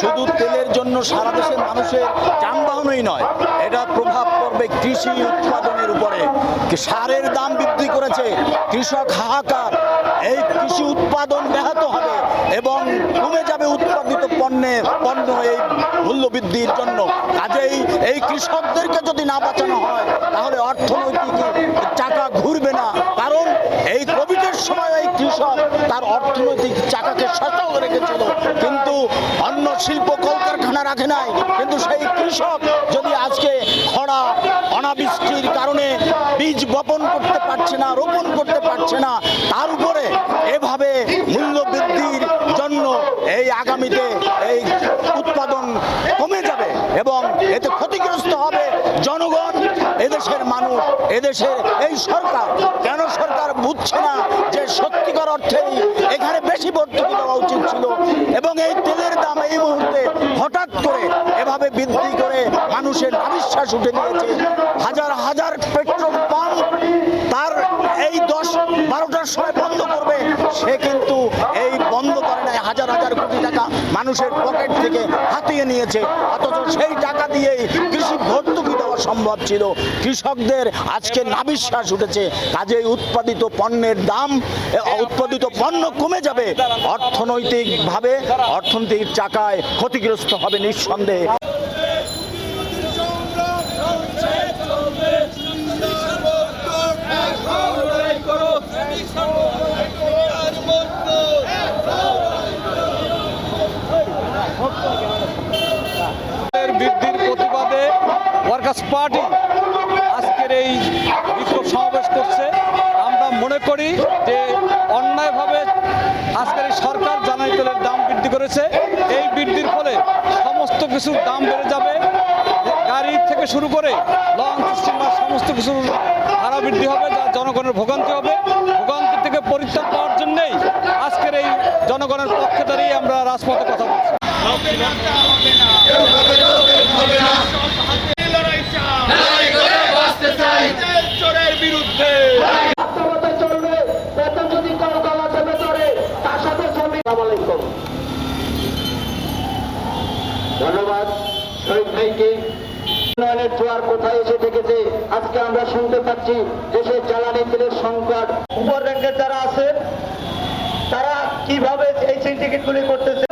শুধু তেলের জন্য সারা দেশের মানুষের যানবাহনই নয় এটা প্রভাব পড়বে কৃষি উৎপাদনের উপরে সারের দাম বৃদ্ধি করেছে? কৃষক হাহাকার। এই কৃষি উৎপাদন ব্যাহত হবে এবং কমে যাবে উৎপাদিত পণ্যের পণ্য এই মূল্য বৃদ্ধির জন্য। কাজেই এই কৃষকদেরকে যদি না বাঁচানো হয়, তাহলে অর্থনৈতিক চাকা ঘুরবে না। কারণ এই কোভিডের সময় এই কৃষক তার অর্থনৈতিক চাকাকে সচল রেখেছিল। কিন্তু অন্য শিল্প কলকারখানা রাখে নাই। কিন্তু সেই কৃষক পারছে না, রোপণ করতে পারছে না, তার উপরে এভাবে মূল্য বৃদ্ধির জন্য এই আগামীতে এই উৎপাদন কমে যাবে এবং এতে ক্ষতিগ্রস্ত হবে জনগণ, এদেশের মানুষ, এদেশের এই সরকার। কেন সরকার বুঝছে না যে সত্যিকার অর্থেই এখানে বেশি ভর্তুকি দেওয়া উচিত ছিল এবং এই তেলের দাম এই মুহূর্তে হঠাৎ করে এভাবে বৃদ্ধি করে মানুষের নাবিশ্বাস উঠে দিয়েছে হাজার হাজার পেট্রোল পাম্প তার এই দশ বারোটার সময় বন্ধ করবে, সে কিন্তু এই বন্ধ করে নাই, হাজার হাজার কোটি টাকা মানুষের পকেট থেকে হাতিয়ে নিয়েছে। অথচ সেই টাকা দিয়েই কৃষি ভর্তুকি দেওয়া সম্ভব ছিল। কৃষকদের আজকে নাবিশ্বাস উঠেছে, কাজেই উৎপাদিত পণ্যের দাম উৎপাদিত পণ্য কমে যাবে। অর্থনৈতিকভাবে অর্থনৈতিক চাকায় ক্ষতিগ্রস্ত হবে নিঃসন্দেহে। ওয়ার্কার্স পার্টি আজকের এই বিক্ষোভ সমাবেশ করছে। আমরা মনে করি যে অন্যায়ভাবে আজকের এই সরকার জ্বালানি তেলের দাম বৃদ্ধি করেছে। এই বৃদ্ধির ফলে সমস্ত কিছুর দাম বেড়ে যাবে। গাড়ি থেকে শুরু করে লঞ্চ স্টিমার সমস্ত কিছুর ভাড়া বৃদ্ধি হবে, যা জনগণের ভোগান্তি হবে। ভোগান্তি থেকে পরিত্রাণ পাওয়ার জন্যেই আজকের এই জনগণের পক্ষে দাঁড়িয়ে আমরা রাজপথে কথা বলছি। ধন্যবাদ শহীদ ভাইকে। উন্নয়নের জোয়ার কোথায় এসে থেকেছে আজকে আমরা শুনতে পাচ্ছি দেশের জ্বালানি তেলের সংকট। উপর র্যাঙ্কের যারা আছে, তারা কীভাবে এই সিন্ডিকেট গুলি করতেছে?